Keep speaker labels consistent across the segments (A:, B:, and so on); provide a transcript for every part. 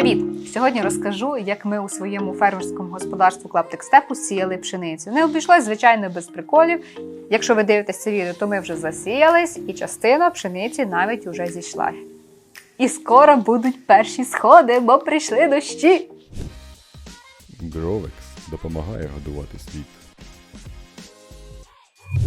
A: Привіт! Сьогодні розкажу, як ми у своєму фермерському господарстві Клаптик Степу сіяли пшеницю. Не обійшлось, звичайно, без приколів. Якщо ви дивитесь це відео, то ми вже засіялись, і частина пшениці навіть уже зійшла. І скоро будуть перші сходи, бо прийшли дощі.
B: Гровекс допомагає годувати світ.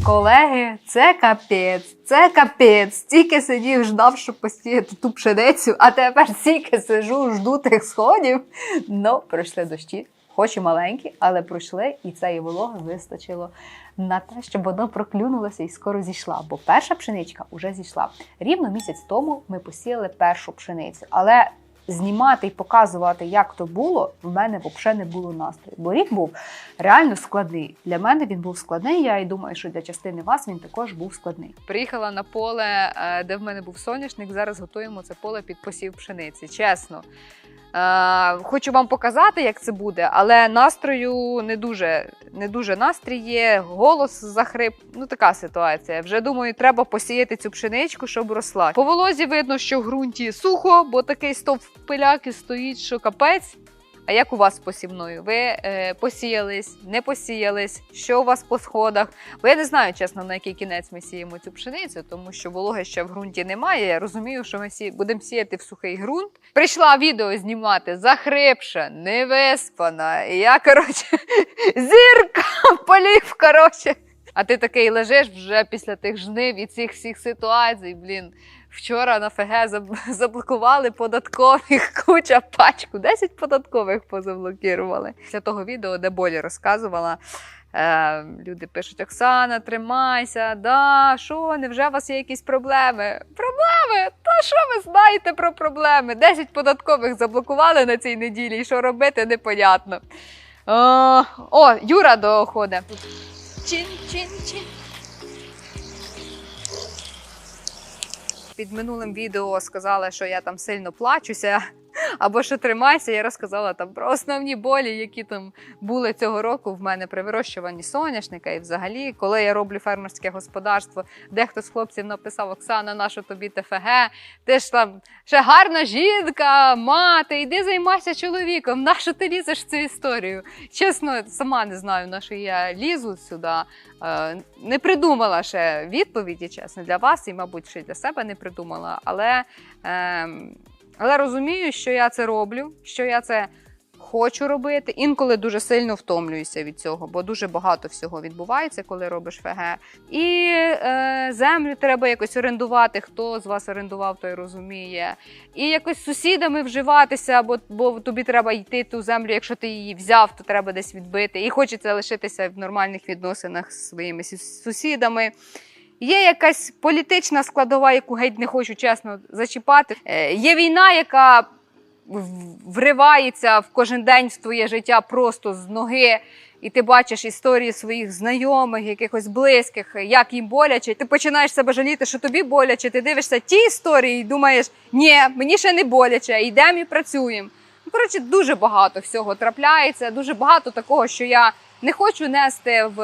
A: Колеги, це капець, це капець. Стільки сидів, ждав, щоб посіяти ту пшеницю, а тепер стільки сижу, жду тих сходів. Ну, пройшли дощі, хоч і маленькі, але пройшли, і цієї вологи вистачило на те, щоб воно проклюнулося і скоро зійшла. Бо перша пшеничка вже зійшла. Рівно місяць тому ми посіяли першу пшеницю. Але знімати і показувати, як то було, в мене взагалі не було настрою. Бо рік був реально складний. Для мене він був складний. Я і думаю, що для частини вас він також був складний. Приїхала на поле, е, де в мене був соняшник. Зараз готуємо це поле під посів пшениці. Чесно. Е, Хочу вам показати, як це буде, але настрою не дуже, не дуже настрій є, голос захрип. Ну така ситуація. Вже думаю, треба посіяти цю пшеничку, щоб росла. По волозі видно, що в ґрунті сухо, бо такий стовп пиляки стоїть, що капець. А як у вас посівною? Ви е, посіялись, не посіялись? Що у вас по сходах? Бо я не знаю, чесно, на який кінець ми сіємо цю пшеницю, тому що вологи ще в ґрунті немає. Я розумію, що ми сі... будемо сіяти в сухий ґрунт. Прийшла відео знімати захрипша, невиспана. І я, коротше, зірка полів, коротше. А ти такий лежиш вже після тих жнив і цих всіх ситуацій, блін. Вчора на ФГ заб- заблокували податкових куча пачку. 10 податкових позаблокували. Після того відео, де Болі розказувала, е, люди пишуть: Оксана, тримайся, да, що, невже у вас є якісь проблеми? Проблеми? Та що ви знаєте про проблеми? 10 податкових заблокували на цій неділі, і що робити, непонятно. О, о Юра доходить. Чин, Під минулим відео сказала, що я там сильно плачуся, або що тримайся. Я розказала там про основні болі, які там були цього року в мене при вирощуванні соняшника. І взагалі, коли я роблю фермерське господарство, дехто з хлопців написав: Оксана, нащо тобі ТФГ? Ти ж там ще гарна жінка, мати, йди займайся чоловіком. Нащо ти лізеш в цю історію? Чесно, сама не знаю, на що я лізу сюди. Е, Не придумала ще відповіді, чесно, для вас і, мабуть, ще й для себе не придумала. Але, ем, але розумію, що я це роблю, що я це хочу робити. Інколи дуже сильно втомлююся від цього, бо дуже багато всього відбувається, коли робиш ФГ. І е, землю треба якось орендувати. Хто з вас орендував, той розуміє. І якось з сусідами вживатися, бо, бо тобі треба йти ту землю, якщо ти її взяв, то треба десь відбити. І хочеться лишитися в нормальних відносинах з своїми сусідами. Є якась політична складова, яку геть не хочу чесно зачіпати. Е, Є війна, яка вривається в кожен день в твоє життя просто з ноги. І ти бачиш історії своїх знайомих, якихось близьких, як їм боляче. Ти починаєш себе жаліти, що тобі боляче. Ти дивишся ті історії і думаєш, ні, мені ще не боляче, йдемо і працюємо. Коротше, дуже багато всього трапляється, дуже багато такого, що я не хочу нести в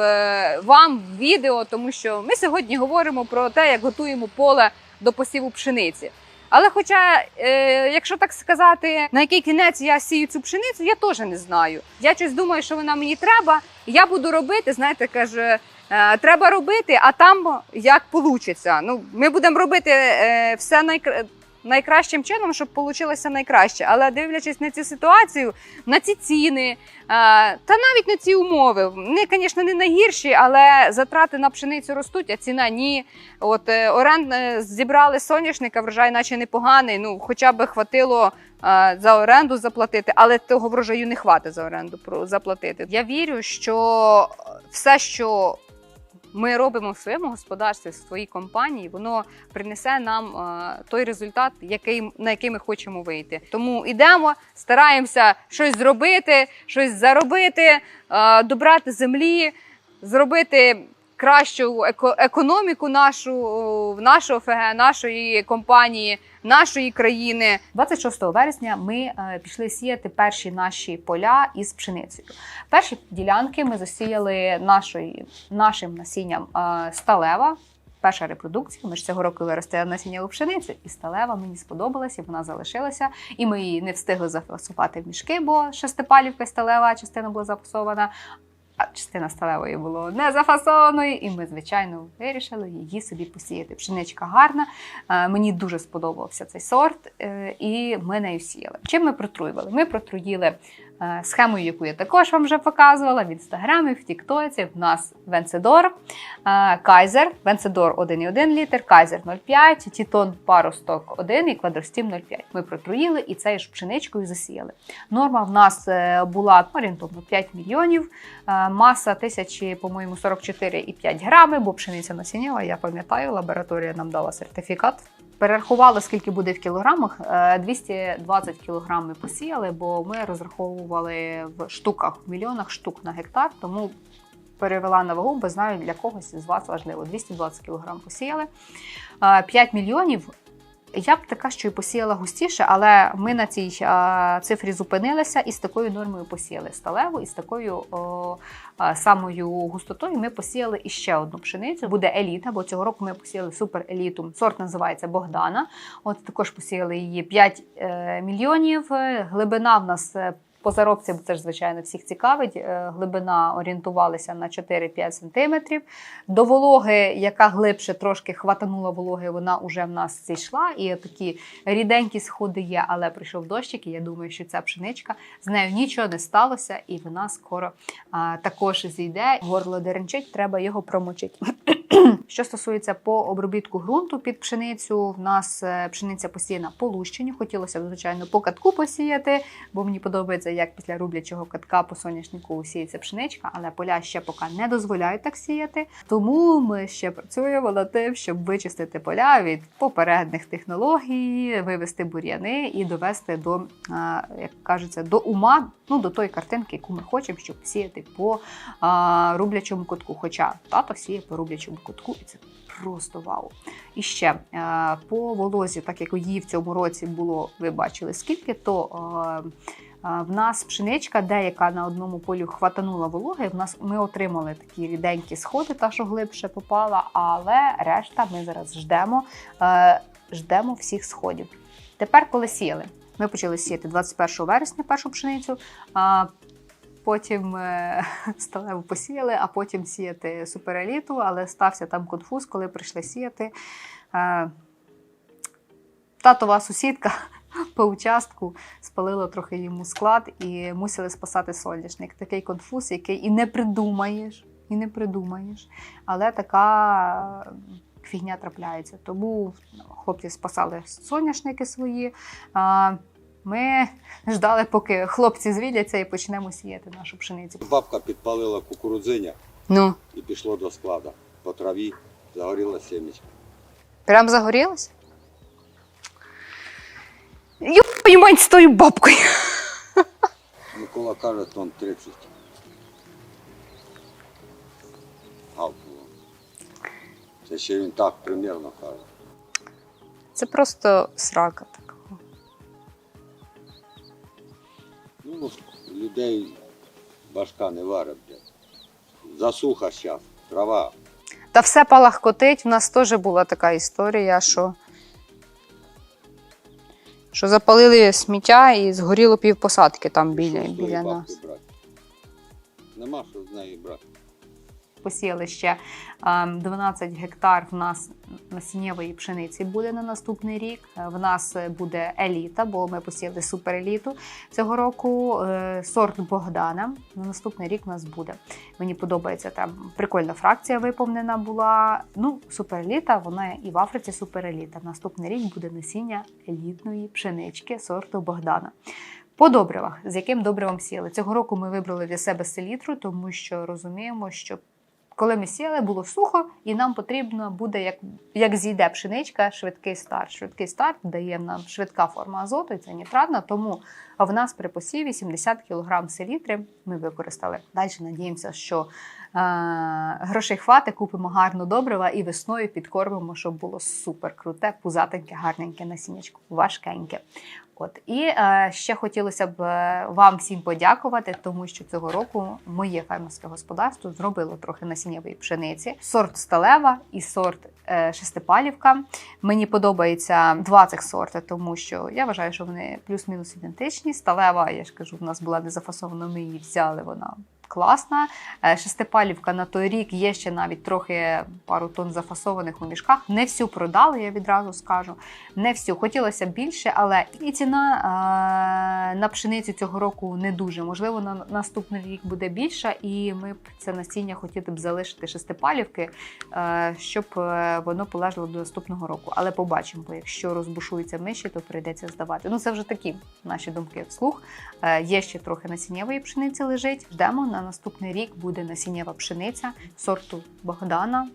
A: вам відео, тому що ми сьогодні говоримо про те, як готуємо поле до посіву пшениці. Але хоча, е, якщо так сказати, на який кінець я сію цю пшеницю, я теж не знаю. Я щось думаю, що вона мені треба, я буду робити, знаєте, каже, е, треба робити, а там як вийде. Ну, ми будемо робити е, все найкра... найкращим чином, щоб вийшло найкраще. Але дивлячись на цю ситуацію, на ці ціни, е, та навіть на ці умови, вони, звісно, не найгірші, але затрати на пшеницю ростуть, а ціна ні. От е, оренд е, зібрали соняшника, врожай наче непоганий. Ну, хоча б хватило за оренду заплатити, але того врожаю не хватить за оренду заплатити. Я вірю, що все, що ми робимо в своєму господарстві, в своїй компанії, воно принесе нам е, той результат, який, на який ми хочемо вийти. Тому йдемо, стараємося щось зробити, щось заробити, е, добрати землі, зробити кращу еко- економіку нашу, в нашого ФГ, нашої компанії, нашої країни. 26 вересня ми е, пішли сіяти перші наші поля із пшеницею. Перші ділянки ми засіяли нашої, нашим насінням е, сталева. перша репродукція. Ми ж цього року виростили насіннєву пшеницю, і сталева мені сподобалася, вона залишилася. І ми її не встигли зафасувати в мішки, бо шестипалівка сталева частина була запасована. Частина сталевої було не зафасованою, і ми, звичайно, вирішили її собі посіяти. Пшеничка гарна. е, Мені дуже сподобався цей сорт, е, і ми нею сіяли. Чим ми протруювали? Ми протруїли схемою, яку я також вам вже показувала в інстаграмі, в Тіктоці. В нас Венцедор, е, Кайзер, Венцедор 1,1 літр, Кайзер 0,5, Тітон паросток 1 і квадростім 0,5. Ми протруїли і цією ж пшеничкою засіяли. Норма в нас е, була орієнтовно 5 мільйонів, е, маса тисячі, по-моєму, 44,5 грами, бо пшениця насіннєва, я пам'ятаю, лабораторія нам дала сертифікат. Перерахували, скільки буде в кілограмах. Е, 220 кілограм ми посіяли, бо ми розраховували в штуках, в мільйонах штук на гектар, тому перевела на вагу, бо знаю, для когось з вас важливо. 220 кілограм посіяли. Е, 5 мільйонів. Я б така, що і посіяла густіше, але ми на цій е, цифрі зупинилися і з такою нормою посіяли сталеву, і з такою о, е, самою густотою ми посіяли іще одну пшеницю. Буде еліта, бо цього року ми посіяли супереліту. Сорт називається Богдана. От також посіяли її 5 е, мільйонів. Глибина в нас. По заробці, це ж, звичайно, всіх цікавить. е, Глибина орієнтувалася на 4-5 см. До вологи, яка глибше трошки хватанула вологи, вона вже в нас зійшла. І такі ріденькі сходи є, але прийшов дощик, і я думаю, що ця пшеничка з нею нічого не сталося, і вона скоро а, також зійде. Горло деренчить, треба його промочити. Що стосується по обробітку ґрунту під пшеницю, в нас е, пшениця посіяна по лущенню. Хотілося б, звичайно, по катку посіяти, бо мені подобається, як після рублячого катка по соняшнику сіється пшеничка, але поля ще поки не дозволяють так сіяти. Тому ми ще працюємо над тим, щоб вичистити поля від попередніх технологій, вивести бур'яни і довести до, е, як кажеться, до ума, ну до тої картинки, яку ми хочемо, щоб сіяти по рублячому кутку. Хоча тато сіє по рублячому кутку, і це просто вау. І ще е, по волозі, так як її в цьому році було, ви бачили скільки, то е, е, в нас пшеничка, деяка на одному полі хватанула вологи. В нас ми отримали такі ріденькі сходи, та що глибше попала, але решта ми зараз ждемо, ждемо всіх сходів. Тепер, коли сіяли, ми почали сіяти 21 вересня першу пшеницю. Потім е, сталеву посіяли, а потім сіяти супереліту, але стався там конфуз, коли прийшли сіяти. Е, Татова сусідка по участку спалила трохи йому склад і мусили спасати соняшник. Такий конфуз, який і не придумаєш, і не придумаєш. Але така фігня трапляється. Тому хлопці спасали соняшники свої. Ми ждали, поки хлопці звідляться і почнемо сіяти нашу пшеницю.
C: Бабка підпалила кукурудзиня
A: Ну,
C: і пішло до складу. По траві загоріла сімечка.
A: прям загорілося? Йой, мать з тою бабкою.
C: Микола каже, тон 30. Гавкнуло. Це ще він так примірно каже.
A: Це просто срака така.
C: Ну, людей башка не варить. Засуха зараз, трава.
A: Та все палахкотить. У нас теж була така історія, що, що запалили сміття і згоріло півпосадки там біля, біля нас.
C: брати? Нема що з неї брати.
A: Посіяли ще ем, 12 гектар в нас насіннєвої пшениці буде на наступний рік. Е, В нас буде еліта, бо ми посіяли супереліту цього року. Е, Сорт Богдана. На наступний рік у нас буде. Мені подобається там прикольна фракція виповнена була. Ну, супереліта, вона і в Африці супереліта. Наступний рік буде насіння елітної пшенички сорту Богдана. По добривах, з яким добривом сіяли. Цього року ми вибрали для себе селітру, тому що розуміємо, що коли ми сіяли, було сухо, і нам потрібно буде, як, як зійде пшеничка, швидкий старт. Швидкий старт дає нам швидка форма азоту, і це нітратна. Тому в нас при посіві 70 кг селітри ми використали. Далі надіємося, що е, грошей хватить, купимо гарно добрива і весною підкормимо, щоб було супер круте, пузатеньке, гарненьке насіннячко, важкеньке. От і е, ще хотілося б е, вам всім подякувати, тому що цього року моє фермерське господарство зробило трохи насіннєвої пшениці, сорт сталева і сорт е, шестипалівка. Мені подобається два цих сорти, тому що я вважаю, що вони плюс-мінус ідентичні. Сталева, я ж кажу, в нас була не зафасована, ми її взяли. Вона класна. Е, Шестипалівка на той рік є ще навіть трохи пару тонн зафасованих у мішках. Не всю продали, я відразу скажу. Не всю. Хотілося більше, але і ціна е, на пшеницю цього року не дуже. Можливо, на наступний рік буде більша, і ми б це насіння хотіли б залишити шестипалівки, е, щоб воно полежало до наступного року. Але побачимо, бо якщо розбушуються миші, то прийдеться здавати. Ну це вже такі наші думки вслух. Є ще трохи насіннєвої пшениці лежить. Ждемо на наступний рік буде насіннєва пшениця сорту Богдана,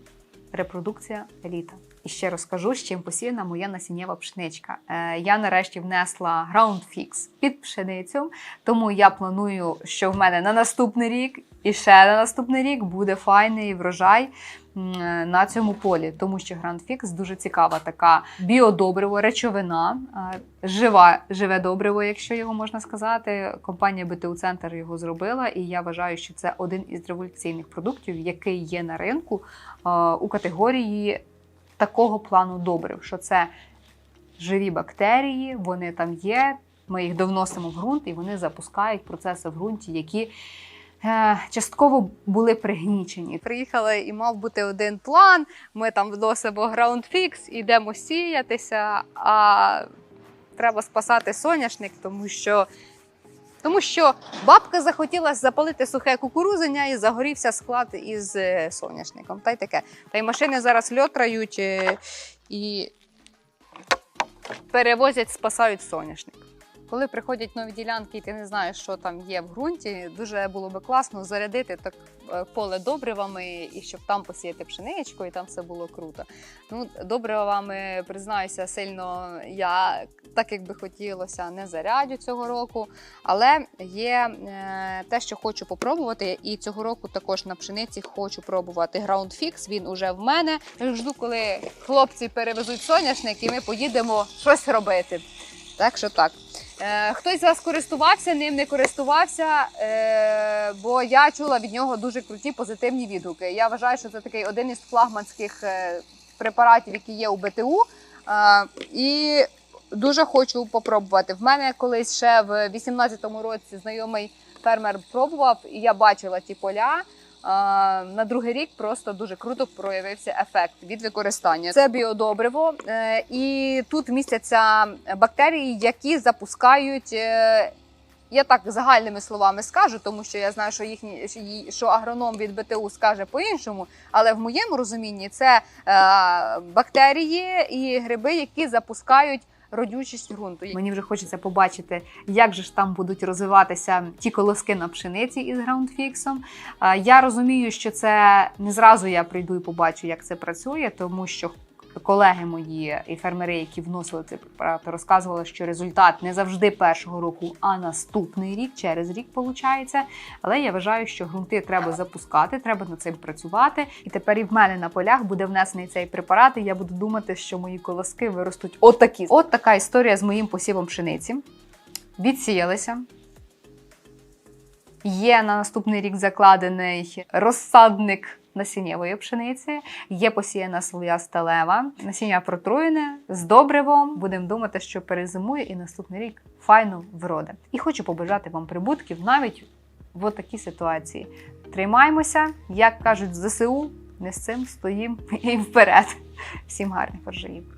A: репродукція еліта. І ще розкажу, з чим посіяна моя насіннєва пшеничка. Е, я нарешті внесла Fix під пшеницю, тому я планую, що в мене на наступний рік і ще на наступний рік буде файний врожай на цьому полі, тому що Fix дуже цікава така біодобриво, речовина, е, жива, живе добриво, якщо його можна сказати. Компанія БТУ Центр його зробила, і я вважаю, що це один із революційних продуктів, який є на ринку е, у категорії такого плану добрив, що це живі бактерії, вони там є. Ми їх довносимо в ґрунт, і вони запускають процеси в ґрунті, які е, частково були пригнічені. Приїхали і мав бути один план. Ми там вносимо граундфікс, ідемо сіятися. А треба спасати соняшник, тому що. Тому що бабка захотіла запалити сухе кукурузення і загорівся склад із е, соняшником. Та й таке. Та й машини зараз льотрають е, і перевозять, спасають соняшник. Коли приходять нові ділянки, і ти не знаєш, що там є в ґрунті, дуже було би класно зарядити так е, поле добривами і щоб там посіяти пшеничку, і там все було круто. Ну, добривами, признаюся, сильно я так як би хотілося, не зарядю цього року. Але є е, те, що хочу попробувати, і цього року також на пшениці хочу пробувати Fix. Він уже в мене. Жду, коли хлопці перевезуть соняшник, і ми поїдемо щось робити. Так що так. Е, хтось з вас користувався ним, не користувався, е, бо я чула від нього дуже круті позитивні відгуки. Я вважаю, що це такий один із флагманських е, препаратів, які є у БТУ. І дуже хочу попробувати. В мене колись ще в 18-му році знайомий фермер пробував, і я бачила ті поля. На другий рік просто дуже круто проявився ефект від використання. Це біодобриво, е, і тут містяться бактерії, які запускають. е, Я так загальними словами скажу, тому що я знаю, що їхні що агроном від БТУ скаже по-іншому. Але в моєму розумінні це е, бактерії і гриби, які запускають родючість ґрунту. Мені вже хочеться побачити, як же ж там будуть розвиватися ті колоски на пшениці із граундфіксом. Я розумію, що це не зразу я прийду і побачу, як це працює, тому що. Колеги мої і фермери, які вносили цей препарат, розказували, що результат не завжди першого року, а наступний рік, через рік виходить. Але я вважаю, що ґрунти треба запускати, треба над цим працювати. І тепер і в мене на полях буде внесений цей препарат, і я буду думати, що мої колоски виростуть отакі. От така історія з моїм посівом пшениці. Відсіялися. Є на наступний рік закладений розсадник насіннєвої пшениці, є посіяна своя сталева, насіння протруєне з добривом. Будемо думати, що перезимує і наступний рік файно вроде. І хочу побажати вам прибутків навіть в такій ситуації. Тримаймося, як кажуть в ЗСУ, не з цим стоїм і вперед. Всім гарних врожаїв!